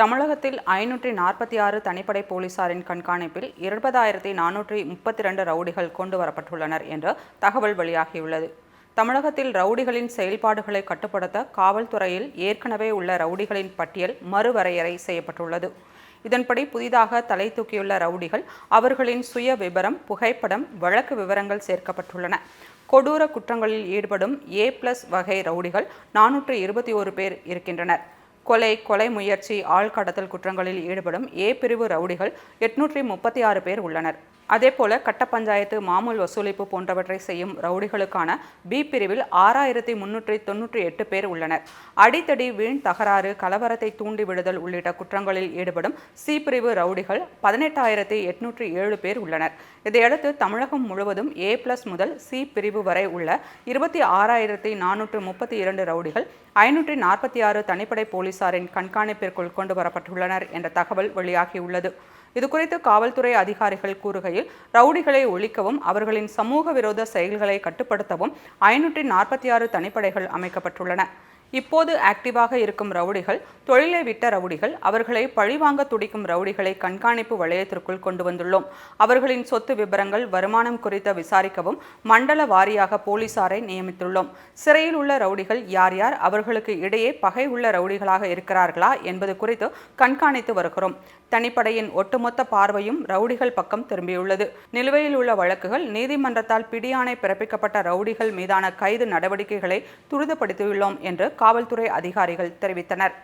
தமிழகத்தில் ஐநூற்றி நாற்பத்தி ஆறு தனிப்படை போலீசாரின் கண்காணிப்பில் இருபதாயிரத்தி நானூற்றி முப்பத்தி ரெண்டு ரவுடிகள் கொண்டு வரப்பட்டுள்ளனர் என்ற தகவல் வெளியாகியுள்ளது. தமிழகத்தில் ரவுடிகளின் செயல்பாடுகளை கட்டுப்படுத்த காவல்துறையில் ஏற்கனவே உள்ள ரவுடிகளின் பட்டியல் மறுவரையறை செய்யப்பட்டுள்ளது. இதன்படி புதிதாக தலை தூக்கியுள்ள ரவுடிகள் அவர்களின் சுய விபரம் புகைப்படம் வழக்கு விவரங்கள் சேர்க்கப்பட்டுள்ளன. கொடூர குற்றங்களில் ஈடுபடும் ஏ பிளஸ் வகை ரவுடிகள் நானூற்று இருபத்தி ஒரு பேர் இருக்கின்றனர். கொலை கொலை முயற்சி ஆள்கடத்தல் குற்றங்களில் ஈடுபடும் ஏ பிரிவு ரவுடிகள் எட்நூற்றி முப்பத்தி ஆறு பேர் உள்ளனர். அதேபோல கட்ட பஞ்சாயத்து மாமூல் வசூலிப்பு போன்றவற்றை செய்யும் ரவுடிகளுக்கான பி பிரிவில் ஆறாயிரத்தி முன்னூற்றி தொன்னூற்றி எட்டு பேர் உள்ளனர். அடித்தடி வீண் தகராறு கலவரத்தை தூண்டி விடுதல் உள்ளிட்ட குற்றங்களில் ஈடுபடும் சி பிரிவு ரவுடிகள் பதினெட்டாயிரத்தி எட்நூற்றி ஏழு பேர் உள்ளனர். இதையடுத்து தமிழகம் முழுவதும் ஏ பிளஸ் முதல் சி பிரிவு வரை உள்ள இருபத்தி ஆறாயிரத்தி நானூற்று முப்பத்தி இரண்டு ரவுடிகள் ஐநூற்றி நாற்பத்தி ஆறு தனிப்படை போலீசாரின் கண்காணிப்பிற்குள் கொண்டு வரப்பட்டுள்ளனர் என்ற தகவல் வெளியாகியுள்ளது. இதுகுறித்து காவல்துறை அதிகாரிகள் கூறுகையில் ரவுடிகளை ஒழிக்கவும் அவர்களின் சமூக விரோத செயல்களை கட்டுப்படுத்தவும் ஐநூற்றி நாற்பத்தி ஆறு தனிப்படைகள் அமைக்கப்பட்டுள்ளன. இப்போது ஆக்டிவாக இருக்கும் ரவுடிகள் தொழிலை விட்ட ரவுடிகள் அவர்களை பழிவாங்க துடிக்கும் ரவுடிகளை கண்காணிப்பு வளையத்திற்குள் கொண்டு வந்துள்ளோம். அவர்களின் சொத்து விபரங்கள் வருமானம் குறித்த விசாரிக்கவும் மண்டல வாரியாக போலீசாரை நியமித்துள்ளோம். சிறையில் உள்ள ரவுடிகள் யார் யார் அவர்களுக்கு இடையே பகை உள்ள ரவுடிகளாக இருக்கிறார்களா என்பது குறித்து கண்காணித்து வருகிறோம். தனிப்படையின் ஒட்டுமொத்த பார்வையும் ரவுடிகள் பக்கம் திரும்பியுள்ளது. நிலுவையில் உள்ள வழக்குகள் நீதிமன்றத்தால் பிடியாணை பிறப்பிக்கப்பட்ட ரவுடிகள் மீதான கைது நடவடிக்கைகளை துரிதப்படுத்தியுள்ளோம் என்று காவல்துறை அதிகாரிகள் தெரிவித்தனர்.